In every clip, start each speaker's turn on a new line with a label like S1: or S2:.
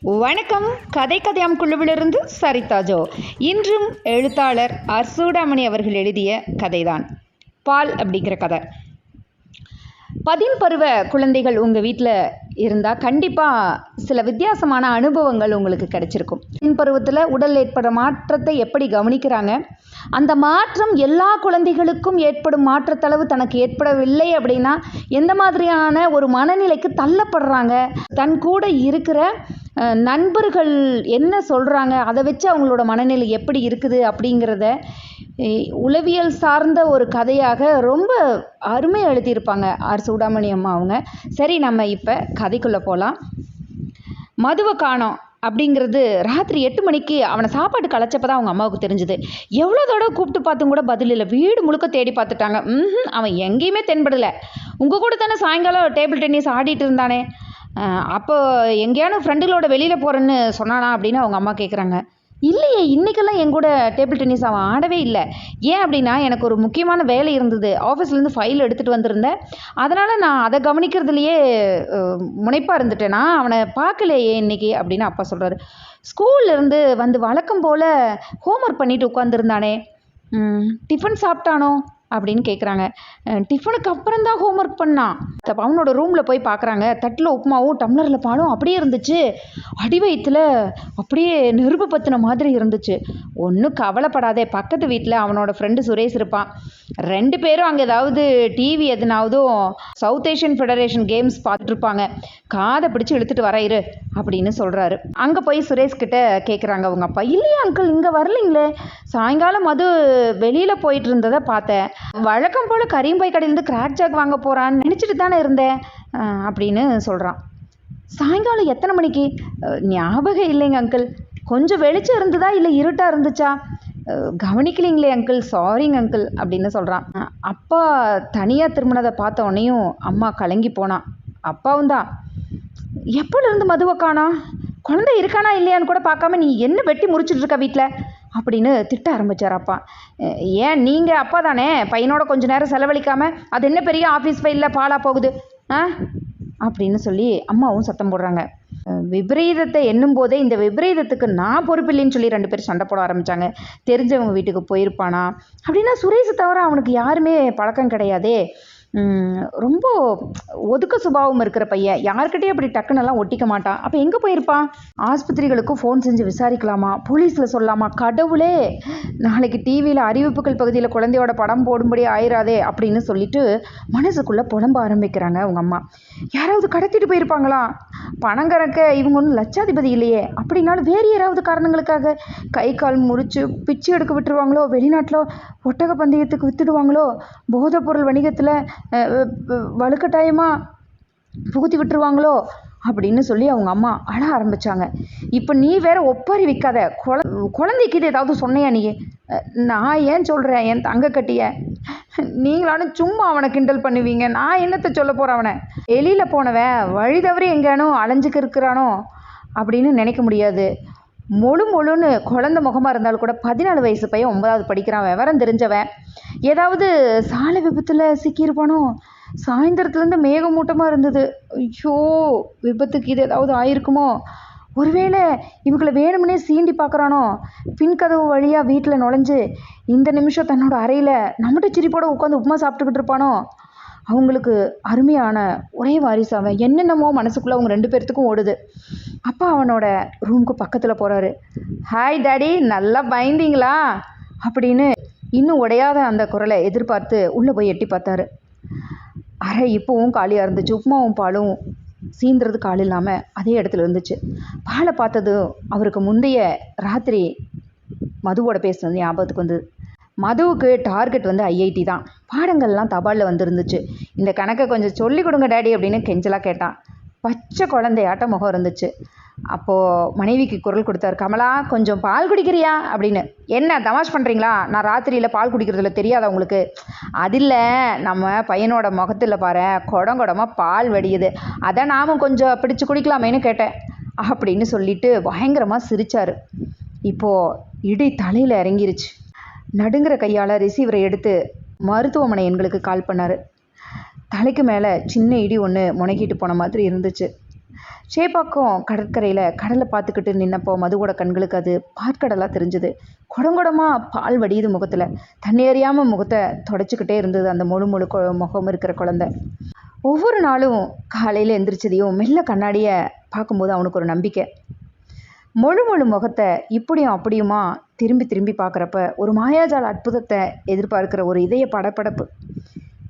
S1: வணக்கம். கதை கதையாம் குழுவிலிருந்து சரிதா ஜோ. இன்றும் எழுத்தாளர் ஆர் சூடாமணி அவர்கள் எழுதிய கதைதான். பால் அப்படிங்கிற கதை. பதின் பருவ குழந்தைகள் உங்கள் வீட்டில் இருந்தால் கண்டிப்பாக சில வித்தியாசமான அனுபவங்கள் உங்களுக்கு கிடைச்சிருக்கும். பதின் பருவத்தில் உடல் ஏற்படுற மாற்றத்தை எப்படி கவனிக்கிறாங்க? அந்த மாற்றம் எல்லா குழந்தைகளுக்கும் ஏற்படும் மாற்றத்தளவு தனக்கு ஏற்படவில்லை அப்படின்னா எந்த மாதிரியான ஒரு மனநிலைக்கு தள்ளப்படுறாங்க? தன் கூட இருக்கிற நண்பர்கள் என்ன சொல்கிறாங்க அதை வச்சு அவங்களோட மனநிலை எப்படி இருக்குது அப்படிங்கிறத உளவியல் சார்ந்த ஒரு கதையாக ரொம்ப அருமை எழுதியிருப்பாங்க ஆர். சூடாமணி அம்மா அவங்க. சரி நம்ம இப்போ கதைக்குள்ளே போகலாம் மதுவை காணோம். அப்படிங்கிறது ராத்திரி எட்டு மணிக்கு அவனை சாப்பாடு கலைச்சப்ப தான் அவங்க அம்மாவுக்கு தெரிஞ்சுது. எவ்வளோ தடவை கூப்பிட்டு பார்த்தும் கூட பதில் இல்லை. வீடு முழுக்க தேடி பார்த்துட்டாங்க. ம் அவன் எங்கேயுமே தென்படலை. உங்கள் கூட தானே சாயங்காலம் டேபிள் டென்னிஸ் ஆடிட்டு இருந்தானே. அப்போது அப்போ எங்கேயானு ஃப்ரெண்டுகளோட வெளியில் போகிறேன்னு சொன்னானா அப்படின்னு அவங்க அம்மா கேட்குறாங்க இல்லையே இன்றைக்கெல்லாம் என் கூட டேபிள் டென்னிஸ் அவன் ஆடவே இல்லை. ஏன் அப்படின்னா எனக்கு ஒரு முக்கியமான வேலை இருந்தது. ஆஃபீஸ்லேருந்து ஃபைல் எடுத்துகிட்டு வந்திருந்தேன். அதனால் நான் அதை கவனிக்கிறதுலையே முனைப்பாக இருந்துட்டேன். நான் அவனை பார்க்கலையே இன்னைக்கு அப்படின்னு அப்பா சொல்கிறாரு ஸ்கூல்லேருந்து வந்து வழக்கம் போல் ஹோம்ஒர்க் பண்ணிட்டு உட்காந்துருந்தானே டிஃபன் சாப்பிட்டானோ? அப்படின்னு கேட்குறாங்க டிஃபனுக்கு அப்புறம் தான் ஹோம்ஒர்க் பண்ணான் அப்ப அவனோட ரூமில் போய் பார்க்குறாங்க தட்டில் உப்புமாவும் டம்ளரில் பாலும் அப்படியே இருந்துச்சு. அடி வயித்துல அப்படியே நெருப்பு பற்றின மாதிரி இருந்துச்சு. ஒன்றும் கவலைப்படாதே. பக்கத்து வீட்டில் அவனோட ஃப்ரெண்டு சுரேஷ் இருப்பான். ரெண்டு பேரும் அங்கே ஏதாவது டிவி எதுனாவதும் சவுத் ஏஷியன் ஃபெடரேஷன் கேம்ஸ் பார்த்துட்ருப்பாங்க காதை பிடிச்சி இழுத்துட்டு வர இரு அப்படின்னு சொல்கிறாரு அங்கே போய் சுரேஷ் கிட்ட கேட்குறாங்க அவங்க அப்பா இல்லையா அங்கிள் இங்கே வரலீங்களே. சாயங்காலம் மது வெளியில் போயிட்டு இருந்ததை பார்த்தேன். வழக்கம் போல் கரீம்பாய் கடையிலேருந்து கிராக் ஜாக் வாங்க போகிறான்னு நினச்சிட்டு தானே இருந்தேன். அப்படின்னு சொல்கிறான் சாயங்காலம் எத்தனை மணிக்கு? ஞாபகம் இல்லைங்க அங்கிள் கொஞ்சம் வெளிச்சம் இருந்ததா இல்லை இருட்டாக இருந்துச்சா? கவனிக்கலைங்களே அங்கிள் சாரிங்க அங்கிள் அப்படின்னு சொல்கிறான் அப்பா தனியாக திரும்பினதை பார்த்த உடனேயும் அம்மா கலங்கி போனான் அப்பாவும் தான். எப்போலேருந்து மதுவை காணா? குழந்தை இருக்கானா இல்லையான்னு கூட பார்க்காம நீ என்ன வெட்டி முறிச்சிட்டு இருக்க வீட்டில் அப்படின்னு திட்ட ஆரம்பிச்சார் அப்பா. ஏன் நீங்கள் அப்பா தானே? பையனோட கொஞ்சம் நேரம் செலவழிக்காமல் அது என்ன பெரிய ஆஃபீஸ் ஃபைலில் பாலாக போகுது? ஆ? அப்படின்னு சொல்லி அம்மாவும் சத்தம் போடுறாங்க. விபரீதத்தை எண்ணும் போதே இந்த விபரீதத்துக்கு நான் பொறுப்பில்லைன்னு சொல்லி ரெண்டு பேரும் சண்டை போட ஆரம்பித்தாங்க தெரிஞ்சவங்க வீட்டுக்கு போயிருப்பானா? அப்படின்னா சுரேஷை தவிர அவனுக்கு யாருமே பழக்கம் கிடையாதே. ரொம்ப ஒதுக்க சுபாவம் இருக்கிற பையன். யார்கிட்டயும் அப்படி டக்குன்னெல்லாம் ஒட்டிக்க மாட்டான். அப்போ எங்கே போயிருப்பான்? ஆஸ்பத்திரிகளுக்கும் ஃபோன் செஞ்சு விசாரிக்கலாமா? போலீஸில் சொல்லலாமா? கடவுளே! நாளைக்கு டிவியில் அறிவிப்புகள் பகுதியில் குழந்தையோட படம் போடும்படி ஆயிராதே அப்படின்னு சொல்லிட்டு மனசுக்குள்ளே புலம்ப ஆரம்பிக்கிறாங்க அவங்க அம்மா. யாராவது கடத்திட்டு போயிருப்பாங்களா? பணம் கறக்க இவங்க ஒன்றும் லட்சாதிபதி இல்லையே. அப்படின்னாலும் வேறு யாராவது காரணங்களுக்காக கை கால் முறிச்சு பிச்சை எடுக்க விட்டுருவாங்களோ? வெளிநாட்டில் ஒட்டக பந்தயத்துக்கு வித்துடுவாங்களோ? போதைப்பொருள் வணிகத்தில் வலுக்கட்டாயமாக புகுத்தி விட்டுருவாங்களோ? அப்படின்னு சொல்லி அவங்க அம்மா அழ ஆரம்பிச்சாங்க. இப்போ நீ வேற ஒப்பாரி விற்காத குழ குழந்தைக்கு இது ஏதாவது சொன்னையா நீ நான் ஏன் சொல்கிறேன் என் தங்க கட்டிய. சும்மா அவனை கிண்டல் பண்ணுவீங்க. நான் என்னத்தை சொல்ல போகிறேன் அவனை? வெளியில் போனவன் வழி தவறி எங்கேனோ அலைஞ்சுக்கு இருக்கிறானோ? அப்படின்னு நினைக்க முடியாது. மொழு மொழுன்னு குழந்த முகமாக இருந்தாலும் கூட பதினாலு வயசு பையன் ஒன்பதாவது படிக்கிறான். விவரம் தெரிஞ்சவன். ஏதாவது சாலை விபத்தில் சிக்கியிருப்பானோ? சாயந்தரத்துலேருந்து மேகமூட்டமாக இருந்தது. ஐயோ விபத்துக்கு இது ஏதாவது ஆயிருக்குமோ? ஒருவேளை இவங்களை வேணும்னே சீண்டி பார்க்குறானோ? பின் கதவு வழியாக வீட்டில் நுழைஞ்சு இந்த நிமிஷம் தன்னோட அறையில் நம்மகிட்ட சிரிப்போட உட்காந்து உப்புமா சாப்பிட்டுக்கிட்டு இருப்பானோ? அவங்களுக்கு அருமையான ஒரே வாரிசு அவன். என்னென்னமோ மனசுக்குள்ளே அவங்க ரெண்டு பேர்த்துக்கும் ஓடுது. அப்பா அவனோட ரூமுக்கு பக்கத்தில் போகிறாரு ஹாய் டாடி நல்லா பயந்தீங்களா? அப்படின்னு இன்னும் உடையாத அந்த குரலை எதிர்பார்த்து உள்ளே போய் எட்டி பார்த்தாரு. அறை இப்போவும் காலியாக இருந்துச்சு. உப்புமாவும் பாலும் சீந்துறது கால் இல்லாமல் அதே இடத்துல இருந்துச்சு. பாலை பார்த்ததும் அவருக்கு முந்தைய ராத்திரி மதுவோட பேசுனது ஞாபகத்துக்கு வந்தது. மதுவுக்கு டார்கெட் வந்து ஐஐடி தான். பாடங்கள்லாம் தபாலில் வந்துருந்துச்சு. இந்த கணக்கை கொஞ்சம் சொல்லி கொடுங்க டேடி அப்படின்னு கெஞ்சலாக கேட்டான். பச்சை குழந்தையாட்ட முகம் இருந்துச்சு. அப்போது மனைவிக்கு குரல் கொடுத்தாரு கமலா கொஞ்சம் பால் குடிக்கிறியா? அப்படின்னு. என்ன தமாஷ் பண்ணுறீங்களா நான் ராத்திரியில் பால் குடிக்கிறதுல தெரியாதா உங்களுக்கு? அதில் நம்ம பையனோட முகத்தில் பாரு குடம் குடமாக பால் வடியுது. அதை நாமும் கொஞ்சம் பிடிச்சு குடிக்கலாமேன்னு கேட்டேன் அப்படின்னு சொல்லிட்டு பயங்கரமாக சிரித்தார் இப்போது இடி தலையில் இறங்கிருச்சு. நடுங்கிற கையால் ரிசீவரை எடுத்து மருத்துவமனை எண்களுக்கு கால் பண்ணார். தலைக்கு மேலே சின்ன இடி ஒன்று முனக்கிட்டு போன மாதிரி இருந்துச்சு. சேப்பாக்கம் கடற்கரையில் கடலை பார்த்துக்கிட்டு நின்னப்போ மதுவோட கண்களுக்கு அது பார்க்கடலாக தெரிஞ்சுது. குடங்குடமாக பால் வடியுது முகத்தில். தண்ணி அறியாமல் முகத்தை தொடச்சிக்கிட்டே இருந்தது அந்த முழு முழு கொ முகம் இருக்கிற குழந்தை. ஒவ்வொரு நாளும் காலையில் எந்திரிச்சதையும் மெல்ல கண்ணாடியை பார்க்கும்போது அவனுக்கு ஒரு நம்பிக்கை. முழு முழு முகத்தை இப்படியும் அப்படியுமா திரும்பி திரும்பி பார்க்குறப்ப ஒரு மாயாஜால அற்புதத்தை எதிர்பார்க்கிற ஒரு இதய படப்படப்பு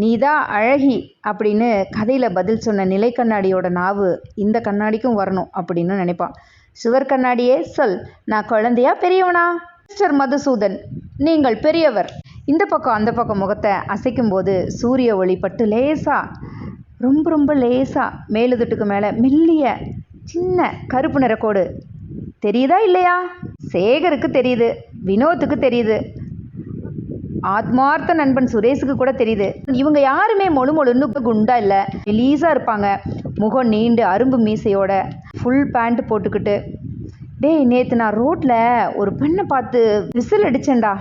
S1: நீதான் அழகி அப்படின்னு கதையில் பதில் சொன்ன நிலை கண்ணாடியோட நாவு இந்த கண்ணாடிக்கும் வரணும் அப்படின்னு நினைப்பான். சுவர் கண்ணாடியே சொல் நான் குழந்தையா பெரியவனா? மிஸ்டர் மதுசூதன் நீங்கள் பெரியவர். இந்த பக்கம் அந்த பக்கம் முகத்தை அசைக்கும்போது சூரிய ஒளி பட்டு லேசா ரொம்ப ரொம்ப லேசா மேலுதட்டுக்கு மேலே மெல்லிய சின்ன கருப்பு நிற கோடு தெரியுதா இல்லையா? சேகருக்கு தெரியுது வினோத்துக்கு தெரியுது. ஆத்மார்த்த நண்பன் சுரேஷுக்கு கூட தெரியுது. இவங்க யாருமே மொழு மொழுன்னு குண்டா இல்லை. ரிலீஸாக இருப்பாங்க. முகம் நீண்டு அரும்பு மீசையோட. ஃபுல் பேண்ட் போட்டுக்கிட்டு. டேய் நேற்று நான் ரோட்டில் ஒரு பெண்ணை பார்த்து விசில் அடிச்சேன்டா.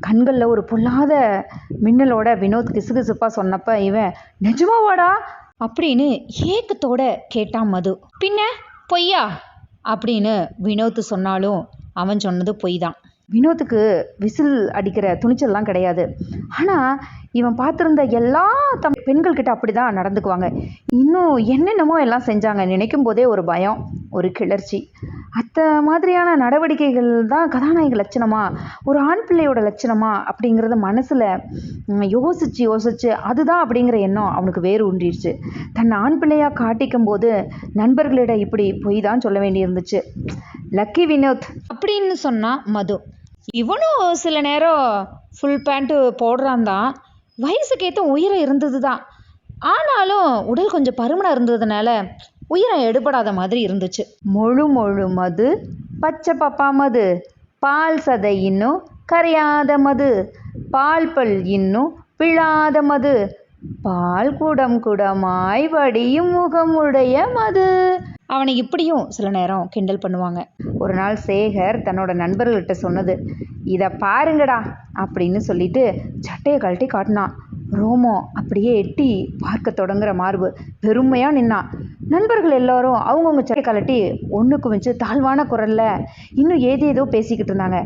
S1: கண்களில் ஒரு பொல்லாத மின்னலோட வினோத் கிசுகிசுப்பாக சொன்னப்ப இவன் நிஜமாவாடா அப்படின்னு ஏக்கத்தோட கேட்டான் மது. பின்ன பொய்யா? அப்படின்னு வினோத் சொன்னாலும் அவன் சொன்னது பொய் தான் வினோத்துக்கு விசில் அடிக்கிற துணிச்சல்லாம் கிடையாது. ஆனால் இவன் பார்த்துருந்த எல்லா தம் பெண்கள்கிட்ட அப்படி தான் நடந்துக்குவாங்க. இன்னும் என்னென்னமோ எல்லாம் செஞ்சாங்க. நினைக்கும் போதே ஒரு பயம் ஒரு கிளர்ச்சி. அத்த மாதிரியான நடவடிக்கைகள் தான் கதாநாயக லட்சணமா? ஒரு ஆண் பிள்ளையோட லட்சணமா? அப்படிங்கிறத மனசில் யோசித்து யோசித்து அதுதான் அப்படிங்கிற எண்ணம் அவனுக்கு வேறு ஊன்றிடுச்சு. தன்னை ஆண் பிள்ளையாக காட்டிக்கும் போது நண்பர்களிடம் இப்படி பொய் தான் சொல்ல வேண்டியிருந்துச்சு. லக்கி வினோத். அப்படின்னு சொன்னால் மது. இவனும் சில நேரம் ஃபுல் பேண்ட்டு போடுறான் தான் வயசுக்கேற்ற இருந்தது தான் ஆனாலும் உடல் கொஞ்சம் பருமனாக இருந்ததுனால உயிரம் எடுபடாத மாதிரி இருந்துச்சு. முழு முழு மது பச்சை பப்பா மது பால் சதை இன்னும் கரையாத மது பால் பல் இன்னும் பிழாத மது பால் குடம் குடமாய் வடியும் முகமுடைய மது. அவனை இப்படியும் சில நேரம் கிண்டல் பண்ணுவாங்க. ஒரு நாள் சேகர் தன்னோட நண்பர்கள்கிட்ட சொன்னது இதை பாருங்கடா அப்படின்னு சொல்லிட்டு சட்டையை கழட்டி காட்டினான். ரோமம் அப்படியே எட்டி பார்க்க தொடங்குற மார்பு. பெருமையாக நின்னான். நண்பர்கள் எல்லாரும் அவங்கவுங்க சட்டை கழட்டி ஒன்றுக்கு வச்சு தாழ்வான குரல்ல இன்னும் ஏதேதோ பேசிக்கிட்டு இருந்தாங்க.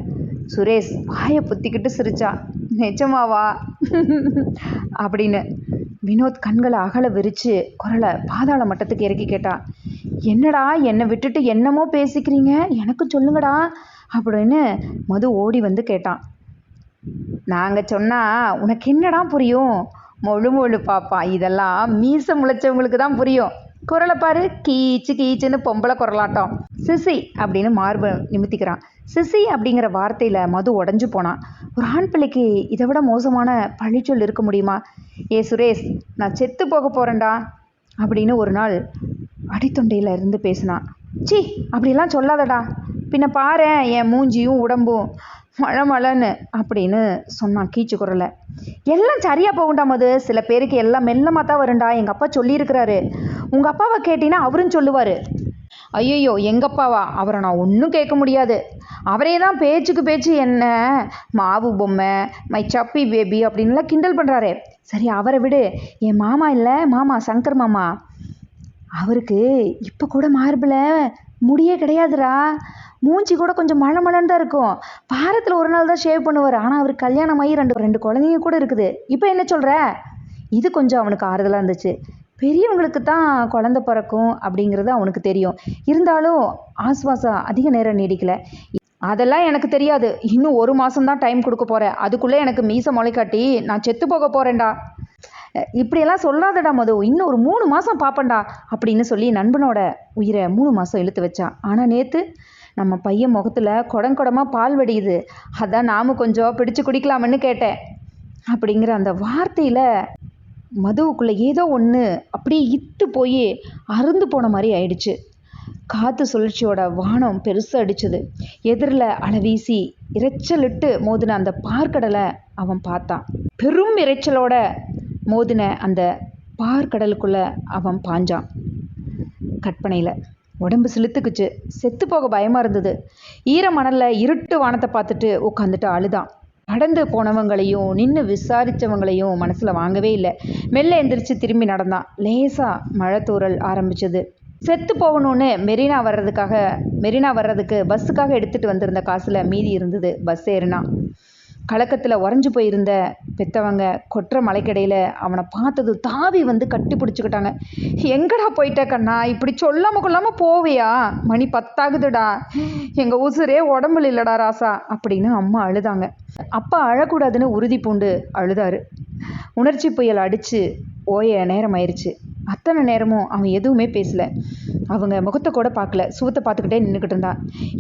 S1: சுரேஷ் வாயை புத்திக்கிட்டு சிரிச்சா நிஜமாவா? அப்படின்னு. வினோத் கண்களை அகல விரித்து குரலை பாதாள மட்டத்துக்கு இறக்கி கேட்டான். என்னடா என்னை விட்டுட்டு என்னமோ பேசிக்கிறீங்க? எனக்கு சொல்லுங்கடா அப்படின்னு மது ஓடி வந்து கேட்டான். நாங்கள் சொன்னால் உனக்கு என்னடா புரியும்? மொழு மொழு பாப்பா. இதெல்லாம் மீச முளைச்சவங்களுக்கு தான் புரியும். குரலை பாரு. கீச்சு கீச்சுன்னு பொம்பளை குரலாட்டம். சிசி அப்படின்னு மார்பு நிமித்திக்கிறான். சிசி அப்படிங்கிற வார்த்தையில் மது உடஞ்சு போனான். ஒரு ஆண் பிள்ளைக்கு இதை விட மோசமான பழிச்சொல் இருக்க முடியுமா? ஏ சுரேஷ் நான் செத்து போக போகிறேன்டா அப்படின்னு ஒரு நாள் அடித்தொண்டையில் இருந்து பேசினான் சி அப்படிலாம் சொல்லாதடா. பின்ன பாரு என் மூஞ்சியும் உடம்பும் மழை மழைன்னு அப்படின்னு சொன்னான் கீச்சு குரலை எல்லாம் சரியாக போகுண்டா மது. சில பேருக்கு எல்லாம் மெல்லமாக தான் வருண்டா எங்கள் அப்பா சொல்லியிருக்கிறாரு. உங்கள் அப்பாவை கேட்டீங்கன்னா அவரும் சொல்லுவார். ஐயோ எங்கப்பாவா அவரை நான் ஒன்றும் கேட்க முடியாது. அவரே தான் பேச்சுக்கு பேச்சு என்ன? மாவு பொம்மை மை சப்பி பேபி அப்படின்லாம் கிண்டல் பண்ணுறாரு சரி அவரை விடு. என் மாமா இல்லை மாமா சங்கர் மாமா. அவருக்கு இப்போ கூட மார்பில் முடியே கிடையாதுடா. மூஞ்சி கூட கொஞ்சம் மழை மழைன்னு தான் இருக்கும். வாரத்தில் ஒரு நாள் தான் ஷேவ் பண்ணுவார். ஆனால் அவர் கல்யாணமாகி ரெண்டு ரெண்டு குழந்தைங்க கூட இருக்குது. இப்போ என்ன சொல்கிற இது கொஞ்சம் அவனுக்கு ஆறுதலாக இருந்துச்சு. பெரியவங்களுக்கு தான் குழந்த பிறக்கும் அப்படிங்கிறது அவனுக்கு தெரியும். இருந்தாலும் ஆஸ்வாசம் அதிக நேரம் நீடிக்கலை. அதெல்லாம் எனக்கு தெரியாது. இன்னும் ஒரு மாதம் தான் டைம் கொடுக்க போகிறேன் அதுக்குள்ளே எனக்கு மீசை முளைக்காட்டி நான் செத்து போக போகிறேன்டா இப்படியெல்லாம் சொல்லாதடா மது. இன்னும் ஒரு மூணு மாதம் பார்ப்பேன்டா அப்படின்னு சொல்லி நண்பனோட உயிரை மூணு மாதம் இழுத்து வச்சான் ஆனால் நேற்று நம்ம பையன் முகத்தில் குடங்குடமாக பால் வடியுது. அதான் நாம கொஞ்சம் பிடிச்சு குடிக்கலாம்னு கேட்டேன். அப்படிங்கிற அந்த வார்த்தையில் மதுவுக்குள்ளே ஏதோ ஒன்று அப்படியே இத்து போய் அருந்து போன மாதிரி ஆயிடுச்சு. காற்று சுழற்சியோட வானம் பெருசாக அடிச்சது. எதிரில் அலவீசி இறைச்சலிட்டு மோதின அந்த பார்க்கடலை அவன் பார்த்தான். பெரும் இரைச்சலோட மோதின அந்த பார்க்கடலுக்குள்ளே அவன் பாஞ்சான். கற்பனையில் உடம்பு செலுத்துக்குச்சு செத்து போக பயமாக இருந்தது. ஈர மணலில் இருட்டு வானத்தை பார்த்துட்டு உட்காந்துட்டு அழுதான். கடந்து போனவங்களையும் நின்று விசாரித்தவங்களையும் மனசில் வாங்கவே இல்லை. மெல்ல எந்திரிச்சு திரும்பி நடந்தான். லேசாக மழை தூறல் ஆரம்பிச்சது. செத்து போகணும்னு மெரினா வர்றதுக்காக மெரினா வர்றதுக்கு பஸ்ஸுக்காக எடுத்துகிட்டு வந்திருந்த காசில் மீதி இருந்தது. பஸ் ஏறினா. கலக்கத்தில் உறைஞ்சு போயிருந்த பெத்தவங்க கொற்ற மலைக்கடையில் அவனை பார்த்தது தாவி வந்து கட்டி பிடிச்சிக்கிட்டாங்க. எங்கடா போயிட்ட கண்ணா? இப்படி சொல்லாமல் கொள்ளாமல் போவியா? மணி பத்தாகுதுடா. எங்கள் உசுரே உடம்புல இல்லைடா ராசா. அப்படின்னு அம்மா அழுதாங்க. அப்பா அழக்கூடாதுன்னு உறுதி பூண்டு அழுதாரு. உணர்ச்சி புயல் அடித்து ஓய நேரம் ஆயிடுச்சு அத்தனை நேரமும் அவன் எதுவுமே பேசல. அவங்க முகத்தை கூட பார்க்கல. சுவத்தை பார்த்துக்கிட்டே நின்றுக்கிட்டு இருந்தான்.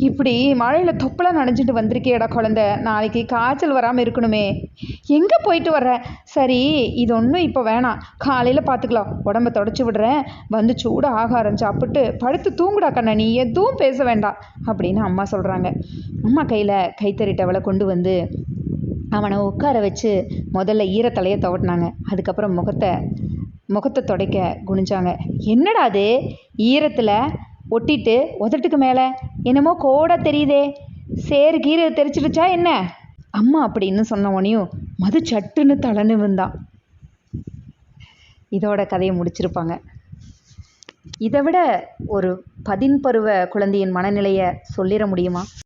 S1: இப்படி மழையில் தொப்பலாக நனைஞ்சிட்டு வந்திருக்கேடா குழந்த. நாளைக்கு காய்ச்சல் வராமல் இருக்கணுமே. எங்கே போயிட்டு வர்ற? சரி இது ஒன்றும் இப்போ வேணாம். காலையில் பார்த்துக்கலாம். உடம்ப தொடச்சி விடுறேன். வந்து சூட ஆகாரம் சாப்பிட்டு படுத்து தூங்குடா கண்ணா. நீ எதுவும் பேச வேண்டாம் அப்படின்னு அம்மா சொல்கிறாங்க அம்மா கையில் கைத்தறிட்டவளை கொண்டு வந்து அவனை உட்கார வச்சு முதல்ல ஈரத்தலையை துவட்டினாங்க. அதுக்கப்புறம் முகத்தை முகத்தை துடைக்க குனிஞ்சாங்க. என்னடா அது? ஈரத்தில் ஒட்டிட்டு உதட்டுக்கு மேலே? என்னமோ கோட தெரியுதே. சேரு கீரை தெரிச்சிடுச்சா என்ன? அம்மா அப்படின்னு சொன்ன உனையும் மது சட்டுன்னு தலன்னு வந்தான் இதோட கதையை முடிச்சிருப்பாங்க. இதை விட ஒரு பதின்பருவ குழந்தையின் மனநிலையை சொல்லிட முடியுமா?